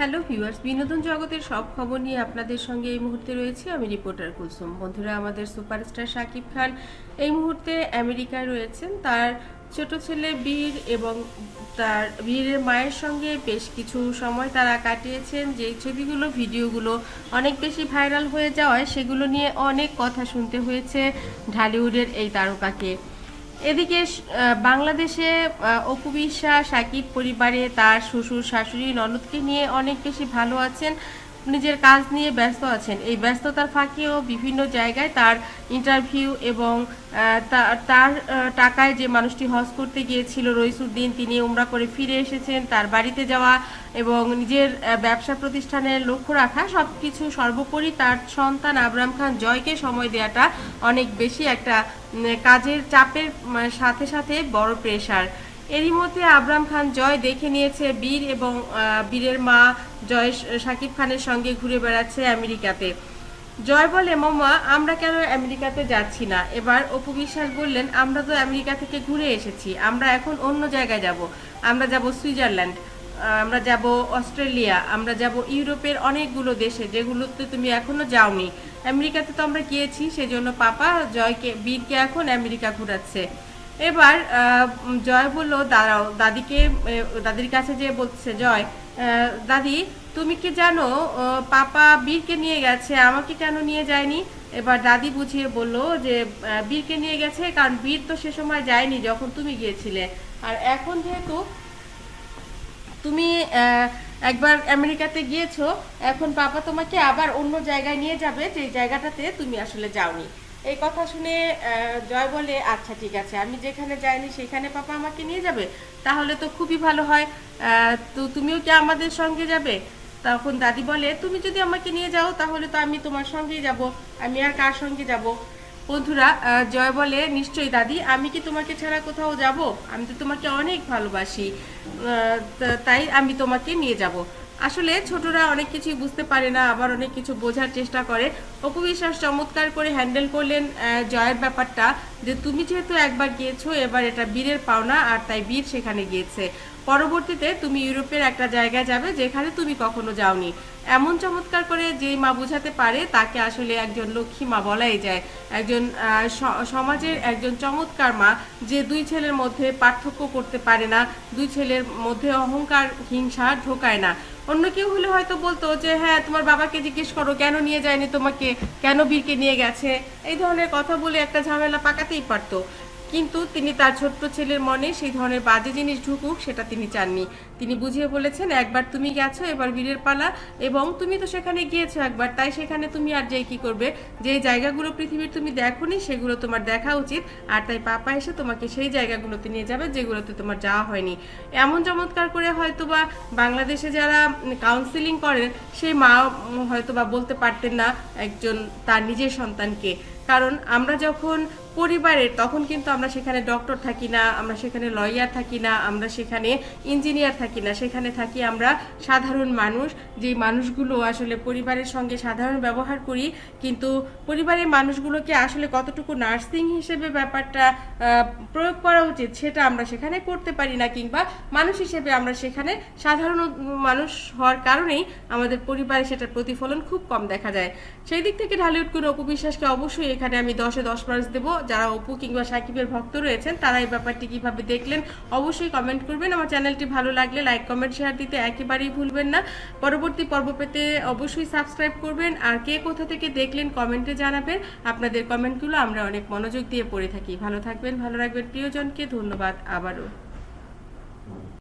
Hello viewers বিনোদন জগতের সব খবর নিয়ে আপনাদের সঙ্গে এই মুহূর্তে রয়েছে আমি রিপোর্টার কুলসুম। বন্ধুরা, আমাদের সুপারস্টার শাকিব খান এই মুহূর্তে আমেরিকায় রয়েছেন। তার ছোট ছেলে বীর এবং তার বীরের মায়ের সঙ্গে বেশ কিছু সময় তারা কাটিয়েছেন। যে ছবিগুলো, ভিডিওগুলো অনেক বেশি ভাইরাল হয়ে যাওয়ায় সেগুলো নিয়ে অনেক কথা শুনতে হয়েছে ঢালিউডের এই তারকাকে। এদিকে বাংলাদেশে অপু সাকিব পরিবারে তার শ্বশুর শাশুড়ি ননদকে নিয়ে অনেক বেশি ভালো আছেন। নিজের কাজ নিয়ে ব্যস্ত আছেন। এই ব্যস্ততার ফাঁকেও বিভিন্ন জায়গায় তার ইন্টারভিউ এবং তার টাকায় যে মানুষটি হজ করতে গিয়েছিল রইসুদ্দিন, তিনি উমরা করে ফিরে এসেছেন, তার বাড়িতে যাওয়া এবং নিজের ব্যবসা প্রতিষ্ঠানের লক্ষ্য রাখা সব কিছু সর্বোপরি তার সন্তান আবরাম খান জয়কে সময় দেওয়াটা অনেক বেশি একটা কাজের চাপের সাথে সাথে বড় প্রেশার এরই মধ্যে আবরাম খান জয় দেখে নিয়েছে বীর এবং বীরের মা জয় শাকিব খানের সঙ্গে ঘুরে বেড়াচ্ছে আমেরিকাতে। জয় বলে, মামা, আমরা কেন আমেরিকাতে যাচ্ছি না? এবার অপু বিশ্বাস বললেন, আমরা তো আমেরিকা থেকে ঘুরে এসেছি। আমরা এখন অন্য জায়গায় যাব। আমরা যাব সুইজারল্যান্ড আমরা যাব অস্ট্রেলিয়া, আমরা যাব ইউরোপের অনেকগুলো দেশে, যেগুলোতে তুমি এখনও যাওনি। আমেরিকাতে তো আমরা গিয়েছি, সেজন্য পাপা জয়কে, বীরকে এখন আমেরিকা ঘুরাচ্ছে। এবার জয় বলল, দাঁড়াও, দাদিকে দাদির কাছে যে বলছে জয় দাদি, তুমি কি জানো পাপা বীরকে নিয়ে গেছে, আমাকে কেন নিয়ে যায়নি? এবার দাদি বুঝিয়ে বলল যে বীরকে নিয়ে গেছে কারণ বীর তো সে সময় যায়নি যখন তুমি গিয়েছিলে। আর এখন যেহেতু তুমি একবার আমেরিকাতে গিয়েছো, এখন পাপা তোমাকে আবার অন্য জায়গায় নিয়ে যাবে যে জায়গাটাতে তুমি আসলে যাওনি। এই কথা শুনে জয় বলে আচ্ছা ঠিক আছে, আমি যেখানে যাইনি, সেখানে পাপা আমাকে নিয়ে যাবে? তাহলে তো খুবই ভালো হয়। তো তুমিও কি আমাদের সঙ্গে যাবে? তখন দাদি বলে, তুমি যদি আমাকে নিয়ে যাও, তাহলে তো আমি তোমার সঙ্গেই যাব। আমি আর কার সঙ্গে যাব? বন্ধুরা জয় বলে, নিশ্চয়ই দাদি, আমি কি তোমাকে ছাড়া কোথাও যাব? আমি তো তোমাকে অনেক ভালোবাসি। তাই আমি তোমাকে নিয়ে যাব। আসলে ছোটরা অনেক কিছুই বুঝতে পারে না, আবার অনেক কিছু বোঝার চেষ্টা করে। অপু বিশ্বাস চমৎকার করে হ্যান্ডেল করলেন জয়ের ব্যাপারটা। যে তুমি যেহেতু একবার গিয়েছো, এবার এটা বীরের পাওনা আর তাই বীর সেখানে গিয়েছে। পরবর্তীতে তুমি ইউরোপের একটা জায়গায় যাবে যেখানে তুমি কখনো যাওনি। এমন চমৎকার করে যেই মা বোঝাতে পারে, তাকে আসলে একজন লক্ষ্মী মা বলাই যায়। একজন সমাজের একজন চমৎকার মা যে দুই ছেলের মধ্যে পার্থক্য করতে পারে না, দুই ছেলের মধ্যে অহংকার, হিংসা ঢোকায় না। অন্য কেউ হলে হয়তো বলতো যে হ্যাঁ তোমার বাবাকে জিজ্ঞেস করো, কেন নিয়ে যায়নি তোমাকে? কেন বীরকে নিয়ে গেছে? এই ধরনের কথা বলে একটা ঝামেলা পাকাতেই পারতো। কিন্তু তিনি তার ছোট্ট ছেলের মনে সেই ধরনের বাজে জিনিস ঢুকুক সেটা তিনি চাননি। তিনি বুঝিয়ে বলেছেন একবার তুমি গেছো এবার বীরের পালা এবং তুমি তো সেখানে গিয়েছো একবার তাই সেখানে তুমি আর যাই কি করবে? যে জায়গাগুলো পৃথিবীর তুমি দেখোনি সেগুলো তোমার দেখা উচিত আর তাই পাপা এসে তোমাকে সেই জায়গাগুলোতে নিয়ে যাবে যেগুলোতে তোমার যাওয়া হয়নি। এমন চমৎকার করে হয়তো বা বাংলাদেশে যারা কাউন্সিলিং করেন সেই মা উম, হয়তো বা বলতে পারতেন না একজন তার নিজের সন্তানকে। কারণ আমরা যখন পরিবারের, তখন কিন্তু আমরা সেখানে ডক্টর থাকি না, আমরা সেখানে লয়ার থাকি না, আমরা সেখানে ইঞ্জিনিয়ার থাকি না। সেখানে থাকি আমরা সাধারণ মানুষ যেই মানুষগুলো আসলে পরিবারের সঙ্গে সাধারণ ব্যবহার করি, কিন্তু পরিবারের মানুষগুলোকে আসলে কতটুকু নার্সিং হিসেবে ব্যাপারটা প্রয়োগ করা উচিত সেটা আমরা সেখানে করতে পারি না, কিংবা মানুষ হিসেবে আমরা সেখানে সাধারণ মানুষ হওয়ার কারণেই আমাদের পরিবারে সেটার প্রতিফলন খুব কম দেখা যায়। সেই দিক থেকে ঢালিউড কোনো অপু বিশ্বাসকে অবশ্যই এখানে আমি দশে দশ মার্কস দেবো। যারা অপু কিংবা সাকিবের ভক্ত রয়েছেন, তারা এই ব্যাপারটি কীভাবে দেখলেন অবশ্যই কমেন্ট করবেন। আমার চ্যানেলটি ভালো লাগলে লাইক কমেন্ট শেয়ার দিতে একেবারেই ভুলবেন না। পরবর্তী পর্ব পেতে অবশ্যই সাবস্ক্রাইব করবেন। আর কে কোথা থেকে দেখলেন কমেন্টে জানাবেন। আপনাদের কমেন্টগুলো আমরা অনেক মনোযোগ দিয়ে পড়ে থাকি। ভালো থাকবেন, ভালো রাখবেন। প্রিয়জনকে ধন্যবাদ আবারও।